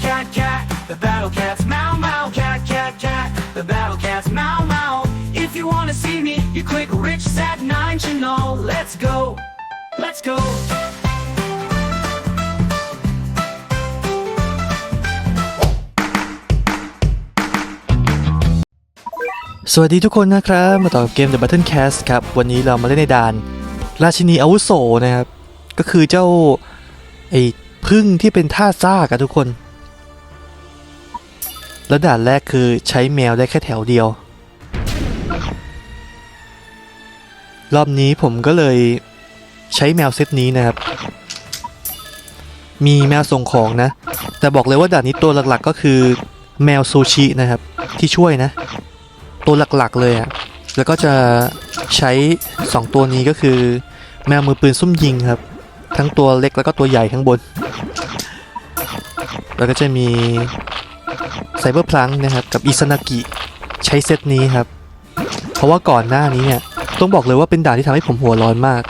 cat, cat, cat. The battle cat's meow, meow, cat, cat, cat. The battle cat's meow, meow. If you wanna see me, you click Rich Sat 9 channel. Let's go. Let's go. สวัสดีทุกคนนะครับ มาต่อเกม The Battle Cast ครับ วันนี้เรามาเล่นในด่าน ราชินีอาวุโสนะครับ ก็คือเจ้าไอ้พึ่งที่เป็นท่าซากอะทุกคน แล้วด่านแรกคือใช้แมวได้แค่แถวเดียว รอบนี้ผมก็เลยใช้แมวเซตนี้นะครับ มีแมวส่งของนะ แต่บอกเลยว่าด่านนี้ตัวหลักๆก็คือแมวซูชินะครับ ที่ช่วยนะ ตัวหลักๆเลยอะ่ะแล้วก็จะใช้ 2 ตัวนี้ก็คือ แมวมือปืนซุ่มยิงครับ ทั้งตัวเล็กแล้วก็ตัวใหญ่ข้างบน แล้วก็จะมี ไซเบอร์พลังนะครับกับอิซานากิใช้เซตนี้ครับ เพราะว่าก่อนหน้านี้เนี่ยต้องบอกเลยว่าเป็นด่านที่ทำให้ผมหัวร้อนมาก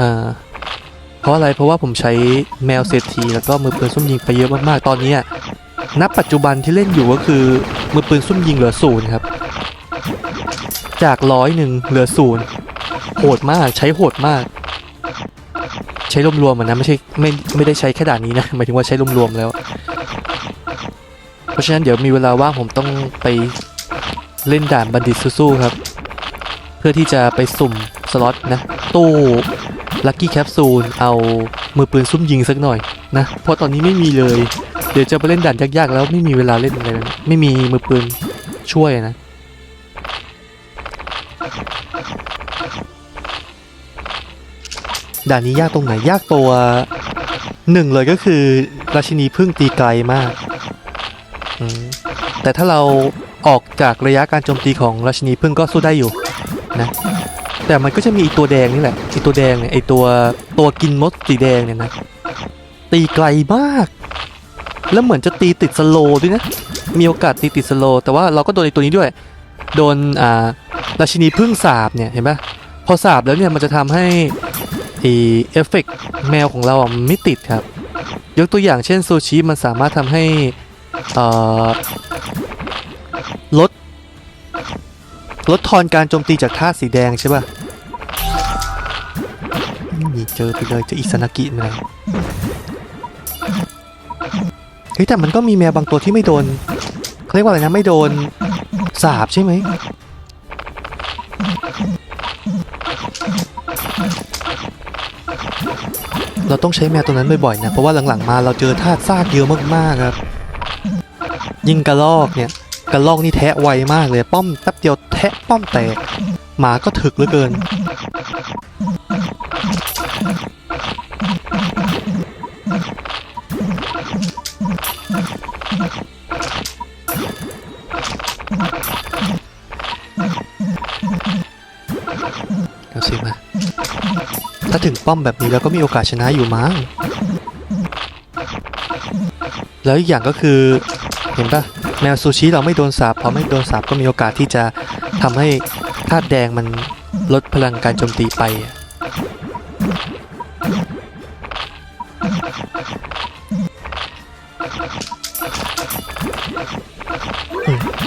อ่าเพราะอะไรเพราะว่าผมใช้แมวเศรษฐีแล้วก็มือปืนซุ่มยิงไปเยอะมากๆตอนนี้อะณปัจจุบันที่เล่นอยู่ก็คือมือปืนซุ่มยิงเหลือศูนย์ครับจากร้อยหนึ่งเหลือศูนย์โหดมากใช้โหดมาก ใช้รวมๆมันนะไม่ใช่ไม่ไม่ได้ใช้แค่ด่านนี้นะหมายถึงว่าใช้รวมๆแล้ว ราะฉะนั้นเดี๋ยวมีเวลาว่างผมต้องไปเล่นด่านบัณฑิตสู้ๆครับ เพื่อที่จะไปสุ่มสล็อตนะ ตู้ลัคกี้แคปซูลเอามือปืนซุ่มยิงสักหน่อยนะเพราะตอนนี้ไม่มีเลย เดี๋ยวจะไปเล่นด่านยากๆ แล้วไม่มีเวลาเล่นอะไรไม่มีมือปืนช่วยนะด่านนี้ยากตรงไหนยากตัวหนึ่งเลยก็คือราชินีพึ่งตีไกลมาก แต่ถ้าเราออกจากระยะการโจมตีของราชินีพึ่งก็สู้ได้อยู่นะแต่มันก็จะมีอีตัวแดงนี่แหละไอตัวแดงเนี่ยไอตัวตัวกินมดสีแดงเนี่ยนะตีไกลมาก แล้วเหมือนจะตีติดสโลด้วยนะมีโอกาสตีติดสโลแต่ว่าเราก็โดนไอตัวนี้ด้วย โดนอ่าราชินีพึ่งสาบเนี่ยเห็นปะพอสาบแล้วเนี่ยมันจะทำให้ไอเอฟเฟกต์แมวของเราอะไม่ติดครับ ยกตัวอย่างเช่นซูชิมันสามารถทำให้ เอ่อลดลดทอนการโจมตีจากท่าสีแดงใช่ป่ะนี่เจอไปเลยเจออิซานากิเลยเฮ้ยแต่มันก็มีแมวบางตัวที่ไม่โดนเรียกว่าอะไรนะไม่โดนสาบใช่ไหมเราต้องใช้แมวตัวนั้นบ่อยๆนะเพราะว่าหลังๆมาเราเจอทาสซากเยอะมากๆครับ ยิ่งกระลอกเนี่ยกระลอกนี่แทะไวมากเลยป้อมแป๊บเดียวแทะป้อมแตก หมาก็ถึกเหลือเกินเดี๋ยวสิมา ถ้าถึงป้อมแบบนี้แล้วก็มีโอกาสชนะอยู่มั้งแล้วอีกอย่างก็คือ เห็นปะแมวซูชิเราไม่โดนสาบพอไม่โดนสาบก็มีโอกาสที่จะทำให้ธาตุแดงมันลดพลังการโจมตีไป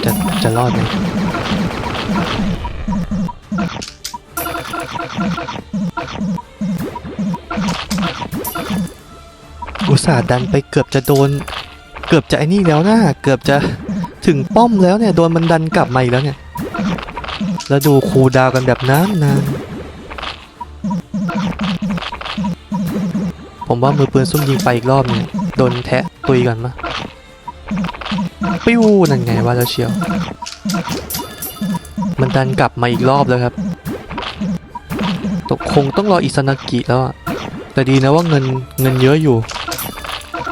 จะจะรอดไหมอุตส่าห์ดันไปเกือบจะโดน เกือบจะไอ้นี่แล้วนะเกือบจะถึงป้อมแล้วเนี่ยโดนมันดันกลับมาอีกแล้วเนี่ย แล้วดูคูดาวกันแบบนานนานผมว่ามือปืนซุ่มยิงไปอีกรอบหนึงโดนแทะตุยก่อนมะปิ้วนั่นไงว่าแล้วเชียว มันดันกลับมาอีกรอบแล้วครับตกคงต้องรออิซานากิแล้วอะแต่ดีนะว่าเงินเงินเยอะอยู่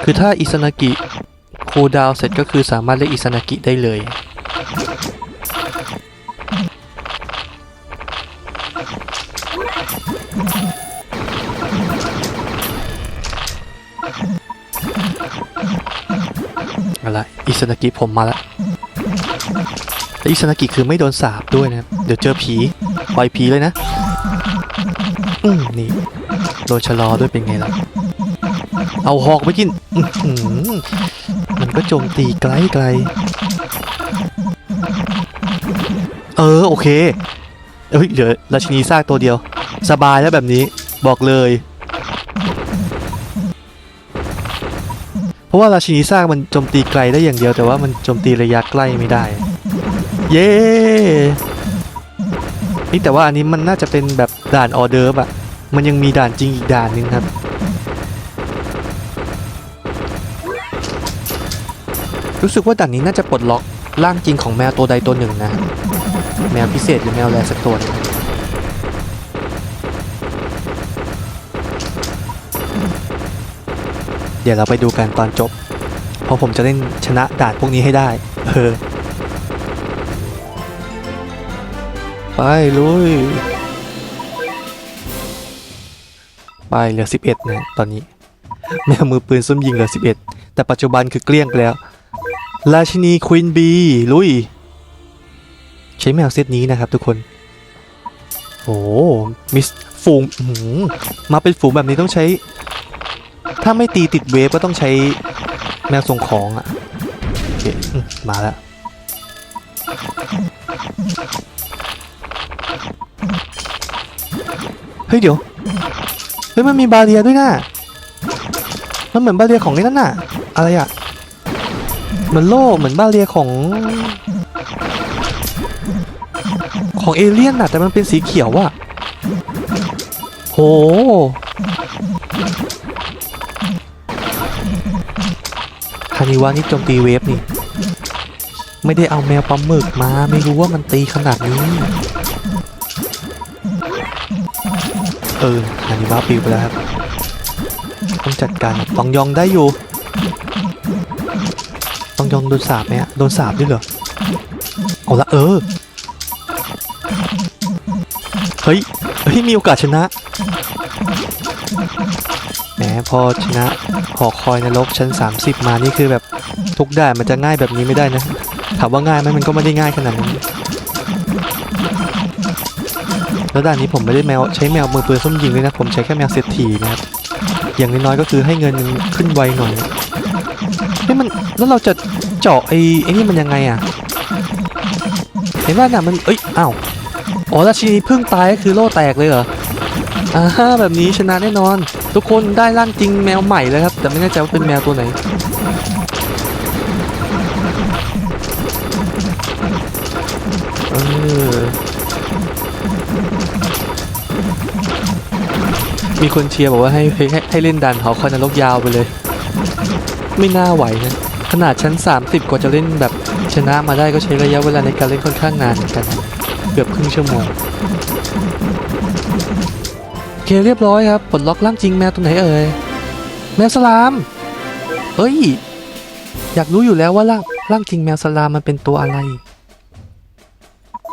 คือถ้าอิซานากิ คูลดาวเสร็จก็คือสามารถเรียกอิซานากิได้เลยอาละอิซานากิผมมาแล้วแต่อิซานากิคือไม่โดนสาบด้วยนะครับ เดี๋ยวเจอผีปล่อยผีเลยนะ อืมนี่ โดนชะลอด้วยเป็นไงล่ะ เอาหอกไปกิน อื้อหือมัน ก็โจมตีไกลไกล เออ โอเคเอ้ยเหลือราชินีซากตัวเดียว สบายแล้วแบบนี้บอกเลย เพราะว่าราชินีซากมันโจมตีไกลได้อย่างเดียว แต่ว่ามันโจมตีระยะใกล้ไม่ได้ เย้นี่แต่ว่าอันนี้มันน่าจะเป็นแบบด่านออเดิร์ฟอะมันยังมีด่านจริงอีกด่านหนึงครับ รู้สึกว่าด่านนี้น่าจะปลดล็อกร่างจริงของแมวตัวใดตัวหนึ่งนะ แมวพิเศษหรือแมวแรสักตัวเดี๋ยวเราไปดูกันตอนจบ เพราะผมจะเล่นชนะด่านพวกนี้ให้ได้ เออ ไปลุย ไปเหลือ 11นะตอนนี้ แมวมือปืนซุ่มยิงเหลือ 11 แต่ปัจจุบันคือเกลี้ยงไปแล้ว ราชินีควีนบีลุย ใช้แมวเซตนี้นะครับทุกคน โอ้มิสฝูงหืมาเป็นฝูงแบบนี้ต้องใช้ ถ้าไม่ตีติดเวฟก็ต้องใช้แมวส่งของอะ่ะโอเคมาแล้วเฮ้ยเดี๋ยวเฮ้ยมันมีบาเรียด้วยนะมันเหมือนบาเรียของไอ้นั่นน่ะ อะไรอะ เหมือนโล่เหมือนบาเรียของ ของเอเลี่ยนน่ะ แต่มันเป็นสีเขียวอะโหฮานิวานี่โจมตีเวฟนี่ ไม่ได้เอาแมวปลาหมึกมา ไม่รู้ว่ามันตีขนาดนี้ เออฮานิวาปิวไปแล้วครับ ต้องจัดการตองยองได้อยู่ ตองโดนสาบไหมอะโดนสาบด้วยเหรอเอาละเออ เฮ้ย เฮ้ย มีโอกาสชนะ แหมพอชนะ หอคอยนรกชั้น 30 มานี่คือแบบทุกด่านมันจะง่ายแบบนี้ไม่ได้นะ ถามว่าง่ายไหมมันก็ไม่ได้ง่ายขนาดนั้นแล้วด่านนี้ผมไม่ได้แมวใช้แมวมือปืนส้มยิงเลยนะ ผมใช้แค่แมวเศรษฐีนะครับ อย่างน้อยๆก็คือให้เงินขึ้นไวหน่อยเฮ้ยมันแล้วเราจะ เจาะไอ้ไอ้นี่มันยังไงอะเห็นว่าน่ะมันเอ้ยอ้าวอ๋อราชินีพิ่งตายก็คือโล่แตกเลยเหรออ่าแบบนี้ชนะแน่นอน ทุกคนได้ร่างจริงแมวใหม่เลยครับ แต่ไม่แน่ใจว่าเป็นแมวตัวไหนเออมีคนเชียร์บอกว่าให้ให้ให้ให้เล่นดันหอคอยนรกยาวไปเลย ไม่น่าไหวนะ ขนาดชั้น 30 กว่าจะเล่นแบบชนะมาได้ก็ใช้ระยะเวลาในการเล่นค่อนข้างนานเหมือนกันเกือบครึ่งชั่วโมงโอเคเรียบร้อยครับปลดล็อกร่างจริงแมวตัวไหนเอ่ยแมวสลามเอ้ย อยากรู้อยู่แล้วว่าร่างร่างจริงแมวสลามมันเป็นตัวอะไร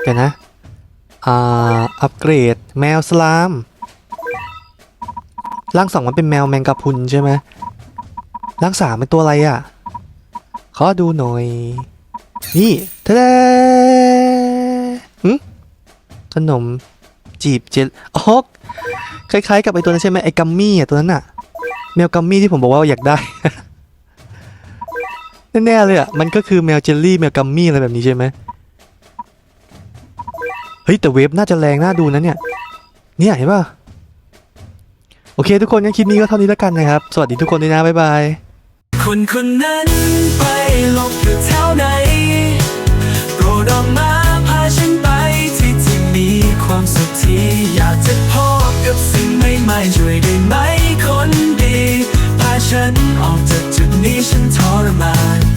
เดี๋ยวนะอ่าอัปเกรดแมวสลามร่างสองมันเป็นแมวแมงกะพุนใช่ไหมร่างสามเป็นตัวอะไรอะ อดูหน่อย นี่ทะเลหึขนมจีบเจลอ๋อคล้ายๆ กับไอตัวนั้นใช่ไหมไอกัมมี่อะตัวนั้นอะแมวกัมมี่ที่ผมบอกว่าอยากได้แน่ๆเลยอะมันก็คือแมวเจลลี่แมวกัมมี่อะไรแบบนี้ใช่ไหมเฮ้ยแต่เวฟน่าจะแรงน่าดูนะเนี่ยเนี่ยเห็นป่ะโอเคทุกคนงั้นคลิปนี้ก็เท่านี้แล้วกันนะครับ สวัสดีทุกคนด้วยนะบ๊ายบาย คนคนนั้นไปหลบอยู่แถวไหน โปรดออกมาพาฉันไปที่ที่มีความสุขที่อยากจะพบกับสิ่งใหม่ๆช่วยได้ไหมคนดี พาฉันออกจากจุดนี้ฉันทรมาน